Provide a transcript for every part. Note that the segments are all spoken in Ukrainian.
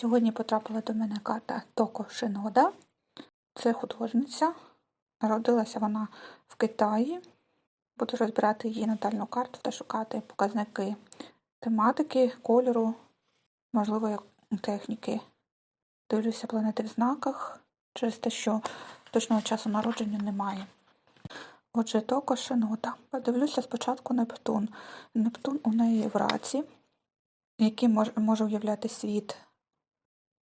Сьогодні потрапила до мене карта Токо Шинода. Це художниця. Народилася вона в Китаї. Буду розбирати її натальну карту та шукати показники тематики, кольору, можливо, техніки. Дивлюся планети в знаках через те, що точного часу народження немає. Отже, Токо Шинода. Подивлюся спочатку Нептун. Нептун у неї в раці, який мож- може уявляти світ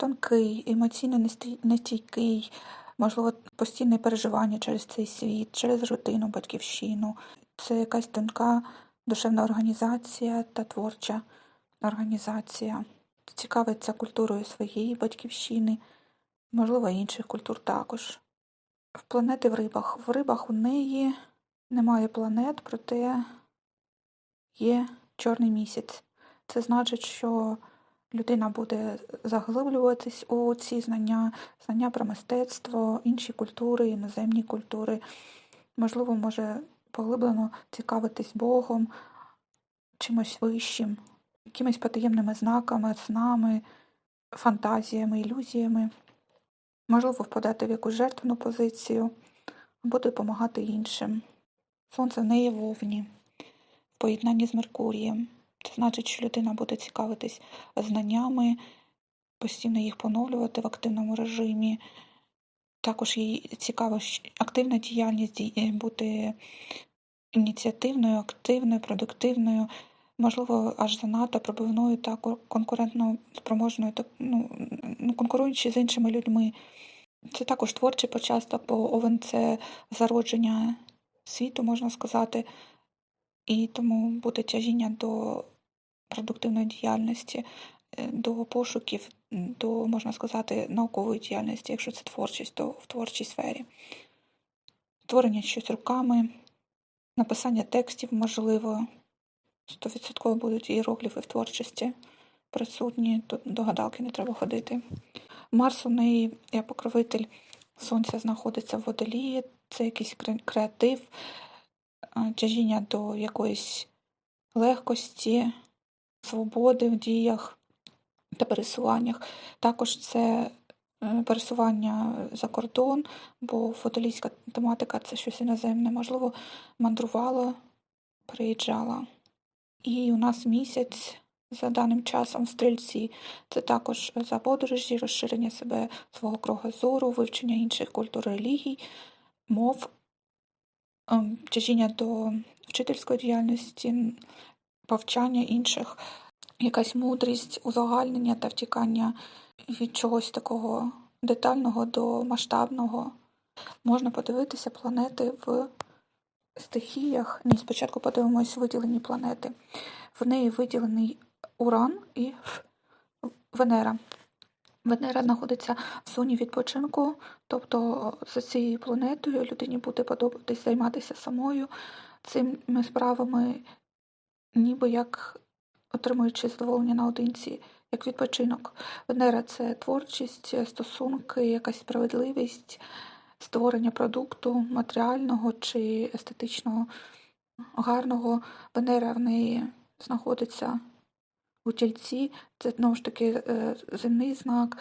тонкий, емоційно нестійкий, можливо, постійне переживання через цей світ, через родину, батьківщину. Це якась тонка душевна організація та творча організація. Цікавиться культурою своєї батьківщини, можливо, інших культур також. В планети в рибах. В рибах у неї немає планет, проте є чорний місяць. Це значить, що людина буде заглиблюватись у ці знання, знання про мистецтво, інші культури, іноземні культури. Можливо, може поглиблено цікавитись Богом, чимось вищим, якимись потаємними знаками, снами, фантазіями, ілюзіями. Можливо, впадати в якусь жертвну позицію або допомагати іншим. Сонце в неї в Овні, в поєднанні з Меркурієм. Це значить, що людина буде цікавитись знаннями, постійно їх поновлювати в активному режимі. Також їй цікава щ- активна діяльність, е, бути ініціативною, активною, продуктивною, можливо, аж занадто пробивною та конкурентно спроможною, ну, конкуруючи з іншими людьми. Це також творчий початок, бо Овен це зародження світу, можна сказати, і тому буде тяжіння до продуктивної діяльності, е, до пошуків, до, можна сказати, наукової діяльності, якщо це творчість, то в творчій сфері. Творення щось руками, написання текстів можливо. Стовідсотково будуть іерогліфи в творчості присутні, тут до гадалки не треба ходити. Марс у неї як покровитель сонця знаходиться в водолії, це якийсь креатив, тяжіння до якоїсь легкості, свободи в діях та пересуваннях. Також це е, пересування за кордон, бо фотолійська тематика це щось іноземне, можливо, мандрувала, приїжджала. І у нас місяць за даним часом в стрільці це також за подорожі, розширення себе свого кругозору, вивчення інших культур, релігій, мов, ем, тяжіння до вчительської діяльності, повчання інших, якась мудрість, узагальнення та втікання від чогось такого детального до масштабного. Можна подивитися планети в стихіях. Ні, спочатку подивимось виділені планети. В неї виділений Уран і Венера. Венера знаходиться в зоні відпочинку, тобто за цією планетою людині буде подобатись займатися самою цими справами, ніби як отримуючи задоволення наодинці, як відпочинок. Венера це творчість, стосунки, якась справедливість, створення продукту матеріального чи естетичного гарного. Венера в неї знаходиться у тільці, це знову ж таки е, земний знак,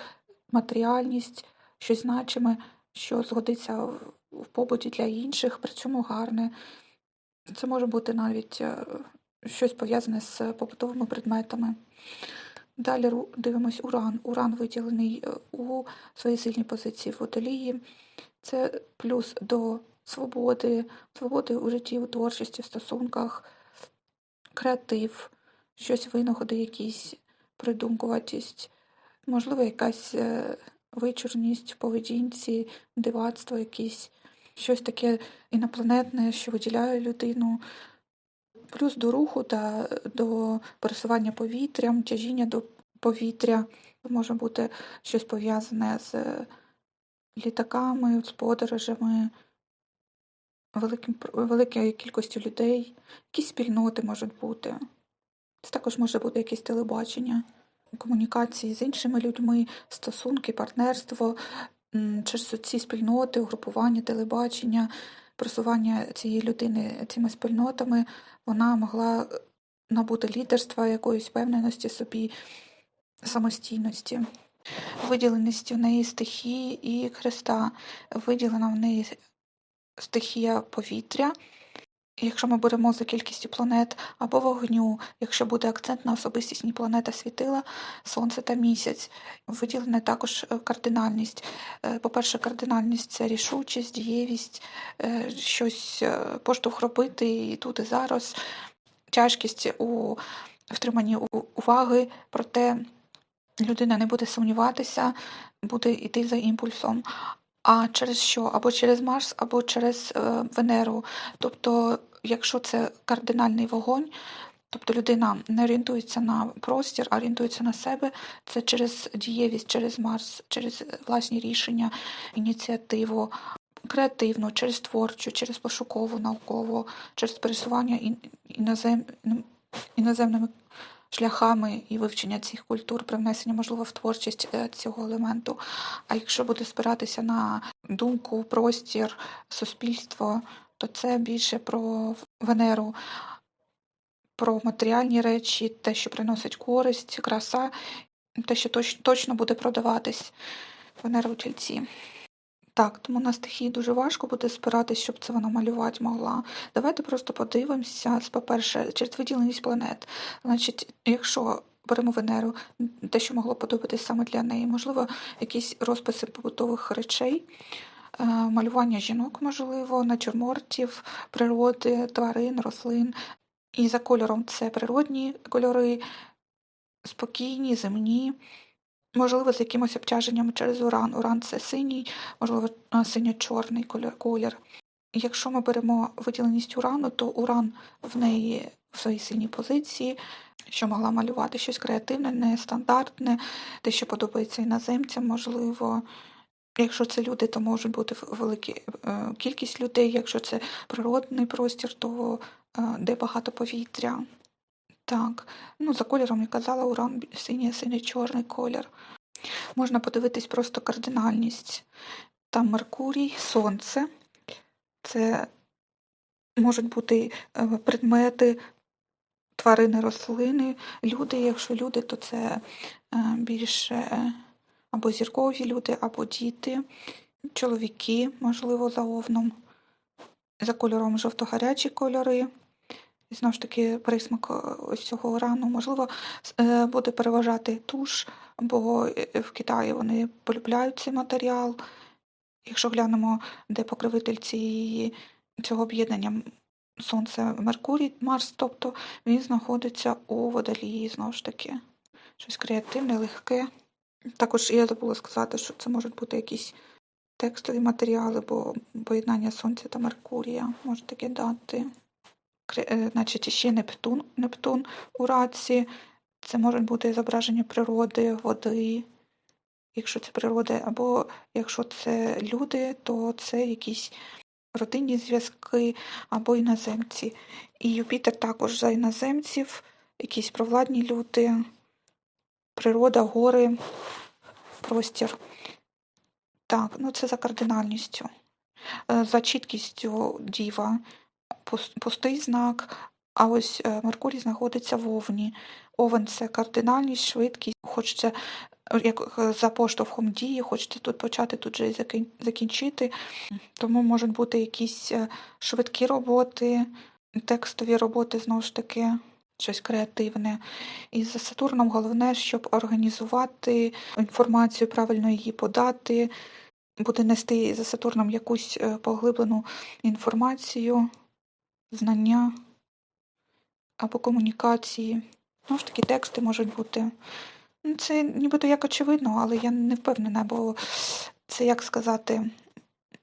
матеріальність, щось значиме, що згодиться в- побуті для інших, при цьому гарне. Це може бути навіть е, щось пов'язане з побутовими предметами. Далі дивимось уран. Уран виділений е, у своїй сильній позиції водолії. Це плюс до свободи, свободи у житті, у творчості, в стосунках, креатив, щось винаходи якісь, придумкуватість, можливо, якась е, вичурність поведінці, дивацтво якісь, щось таке інопланетне, що виділяє людину, плюс до руху та до пересування повітрям, тяжіння до повітря. Може бути щось пов'язане з літаками, з подорожами, великим, великою кількістю людей, якісь спільноти можуть бути. Це також може бути якесь телебачення, комунікації з іншими людьми, стосунки, партнерство, через ці спільноти, угрупування, телебачення, просування цієї людини цими спільнотами, вона могла набути лідерства, якоїсь впевненості собі, самостійності. виділеність в неї стихії і Христа. Виділена в неї стихія повітря. Якщо ми беремо за кількістю планет або вогню, якщо буде акцент на особистісні планета світила, Сонце та місяць. Виділена також е, кардинальність. Е, По-перше, кардинальність це рішучість, дієвість, е, щось поштовх робити і тут і зараз, тяжкість у втриманні уваги, проте людина не буде сумніватися, буде йти за імпульсом. А через що? Або через Марс, або через Венеру. Тобто, якщо це кардинальний вогонь, тобто людина не орієнтується на простір, а орієнтується на себе, це через дієвість, через Марс, через власні рішення, ініціативу, креативну, через творчу, через пошукову, наукову, через пересування ін- інозем... іноземними шляхами і вивчення цих культур, привнесення, можливо, в творчість е, цього елементу. А якщо буде спиратися на думку, простір, суспільство, то це більше про Венеру, про матеріальні речі, те, що приносить користь, краса, те, що точно буде продаватись. Венера у тільці. Так, тому на стихії дуже важко буде спиратись, щоб це вона малювати могла. Давайте просто подивимося, по-перше, через виділеність планет. Значить, якщо беремо Венеру, те, що могло подобатись саме для неї, можливо, якісь розписи побутових речей, малювання жінок, можливо, натюрмортів, природи, тварин, рослин. І за кольором це природні кольори, спокійні, земні. Можливо, з якимось обтяженням через уран. Уран це синій, можливо, синьо-чорний колір- колір. Якщо ми беремо виділеність урану, то уран в неї в своїй сильній позиції, що могла малювати щось креативне, нестандартне, те, що подобається іноземцям, можливо. Якщо це люди, то може бути велика кількість людей. Якщо це природний простір, то е, де багато повітря. Так, ну за кольором я казала, уран синій, синій чорний колір. Можна подивитись просто кардинальність. Там Меркурій, Сонце. Це можуть бути е, предмети, тварини, рослини, люди. Якщо люди, то це е, більше або зіркові люди, або діти, чоловіки, можливо, за овном. За кольором жовто-гарячі кольори. І знову ж таки, присмак е, ось цього урану, можливо, е, буде переважати туш, бо е, в Китаї вони полюбляють цей матеріал. Якщо глянемо, де покровитель цієї, цього об'єднання Сонце, Меркурій, Марс, тобто він знаходиться у водолії, знову ж таки. Щось креативне, легке. Також я забула сказати, що це можуть бути якісь текстові матеріали, бо поєднання Сонця та Меркурія може таке дати. Е, Значить, ще Нептун, Нептун у раці. Це можуть бути зображення природи, води, якщо це природа, або якщо це люди, то це якісь родинні зв'язки або іноземці. І Юпітер також за іноземців, якісь провладні люди, природа, гори, простір. Так, ну це за кардинальністю. Е, За чіткістю діва пустий знак, а ось е, Меркурій знаходиться в Овні. Овен це кардинальність, швидкість. Хочеться як е, за поштовхом дії, хочеться тут почати, тут же і закінчити. Тому можуть бути якісь швидкі роботи, текстові роботи, знову ж таки, щось креативне. І за Сатурном головне, щоб організувати інформацію, правильно її подати, буде нести за Сатурном якусь е, поглиблену інформацію, знання або комунікації. Знову ж таки, тексти можуть бути. Ну, Це нібито як очевидно, але я не впевнена, бо це як сказати.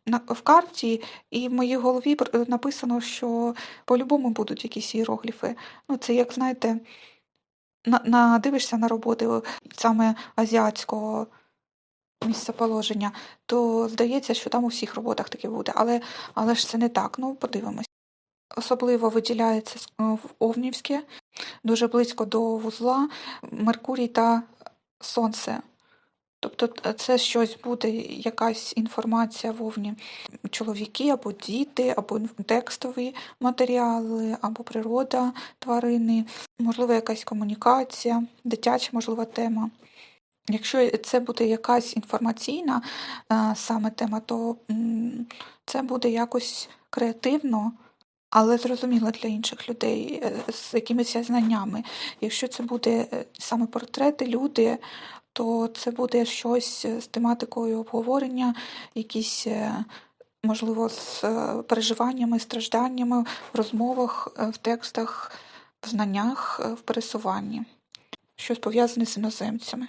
На, в карті, і в моїй голові пр- написано, що по-любому будуть якісь іерогліфи. Ну, це як, знаєте, на, надивишся на роботи саме азіатського місцеположення, то здається, що там у всіх роботах таке буде. Але, але ж це не так. Ну, подивимось. Особливо виділяється с- е, в Овнівське, дуже близько до вузла, Меркурій та Сонце. Тобто це щось буде, якась інформація в Овні. Чоловіки або діти, або текстові матеріали, або природа тварини, можливо, якась комунікація, дитяча, можливо, тема. Якщо це буде якась інформаційна е, саме тема, то це буде якось креативно, але зрозуміло для інших людей е, з якимись знаннями. Якщо це буде е, саме портрети, люди, то це буде щось е, з тематикою обговорення, якісь, е, можливо, з е, переживаннями, стражданнями в розмовах, в текстах, в знаннях, в пересуванні, щось пов'язане з іноземцями.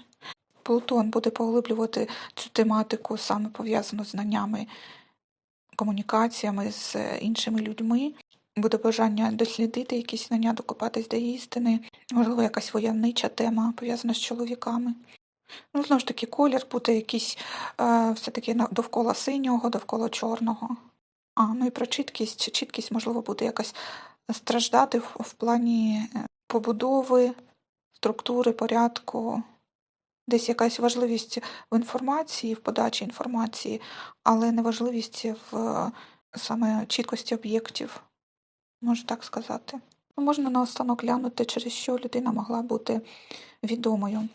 Плутон буде поглиблювати цю тематику саме пов'язану з знаннями, комунікаціями з іншими людьми. Буде бажання дослідити якісь знання, докопатись до істини, можливо, якась войовнича тема пов'язана з чоловіками. Ну, знову ж таки, колір буде якийсь е, все-таки на- довкола синього, довкола чорного. А, ну і про чіткість. Чіткість, можливо, буде якась страждати в, в плані е, побудови, структури, порядку, десь якась важливість в інформації, в подачі інформації, але не важливість в саме чіткості об'єктів, можна так сказати. Ну, Можна наостанок глянути, через що людина могла бути відомою,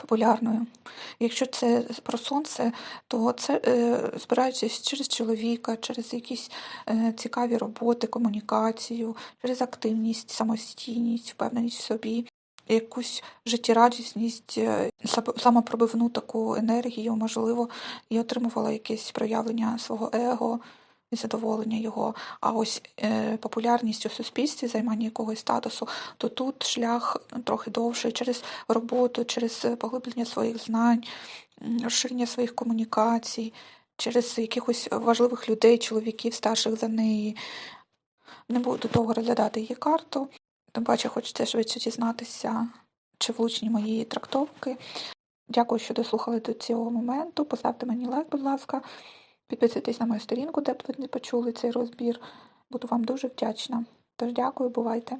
популярною. Якщо це про сонце, то це е, збираючись через чоловіка, через якісь е, цікаві роботи, комунікацію, через активність, самостійність, впевненість в собі, якусь життєрадісність, е, самопробивну таку енергію, можливо, і отримувала якесь проявлення свого его задоволення його. А ось е, популярність у суспільстві, займання якогось статусу, то тут шлях трохи довший через роботу, через поглиблення своїх знань, розширення своїх комунікацій, через якихось важливих людей, чоловіків, старших за неї. Не буду довго розглядати її карту. Тим паче хочеться швидше дізнатися, чи влучні мої трактовки. Дякую, що дослухали до цього моменту. Поставте мені лайк, будь ласка. Підписуйтесь на мою сторінку, де б ви не почули цей розбір. Буду вам дуже вдячна. Тож дякую, бувайте.